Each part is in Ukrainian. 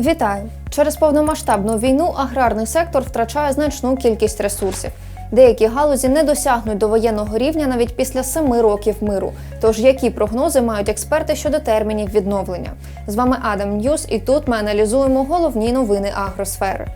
Вітаю! Через повномасштабну війну аграрний сектор втрачає значну кількість ресурсів. Деякі галузі не досягнуть до воєнного рівня навіть після семи років миру. Тож які прогнози мають експерти щодо термінів відновлення? З вами Адам Ньюс, і тут ми аналізуємо головні новини агросфери.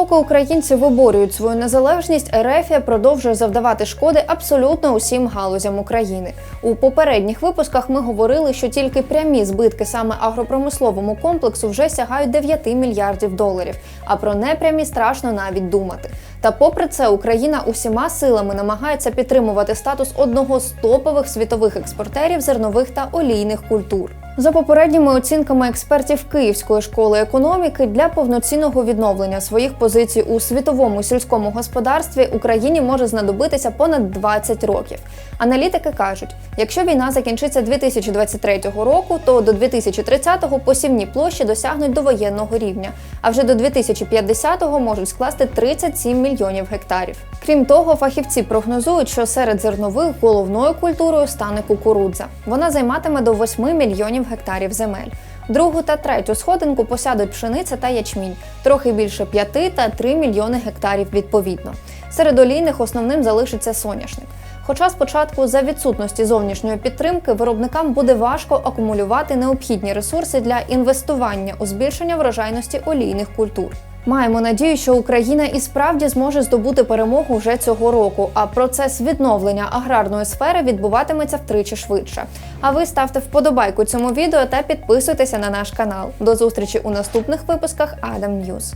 Поки українці виборюють свою незалежність, Ерефія продовжує завдавати шкоди абсолютно усім галузям України. У попередніх випусках ми говорили, що тільки прямі збитки саме агропромисловому комплексу вже сягають 9 мільярдів доларів. А про непрямі страшно навіть думати. Та попри це, Україна усіма силами намагається підтримувати статус одного з топових світових експортерів зернових та олійних культур. За попередніми оцінками експертів Київської школи економіки для повноцінного відновлення своїх позицій у світовому сільському господарстві Україні може знадобитися понад 20 років. Аналітики кажуть, якщо війна закінчиться 2023 року, то до 2030-го посівні площі досягнуть довоєнного рівня, а вже до 2050-го можуть скласти 37 мільйонів гектарів. Крім того, фахівці прогнозують, що серед зернових головною культурою стане кукурудза. Вона займатиме до 8 мільйонів гектарів земель. Другу та третю сходинку посядуть пшениця та ячмінь, трохи більше 5 та 3 мільйони гектарів відповідно. Серед олійних основним залишиться соняшник. Хоча спочатку за відсутності зовнішньої підтримки виробникам буде важко акумулювати необхідні ресурси для інвестування у збільшення врожайності олійних культур. Маємо надію, що Україна і справді зможе здобути перемогу вже цього року, а процес відновлення аграрної сфери відбуватиметься втричі швидше. А ви ставте вподобайку цьому відео та підписуйтеся на наш канал. До зустрічі у наступних випусках Адам Ньюз.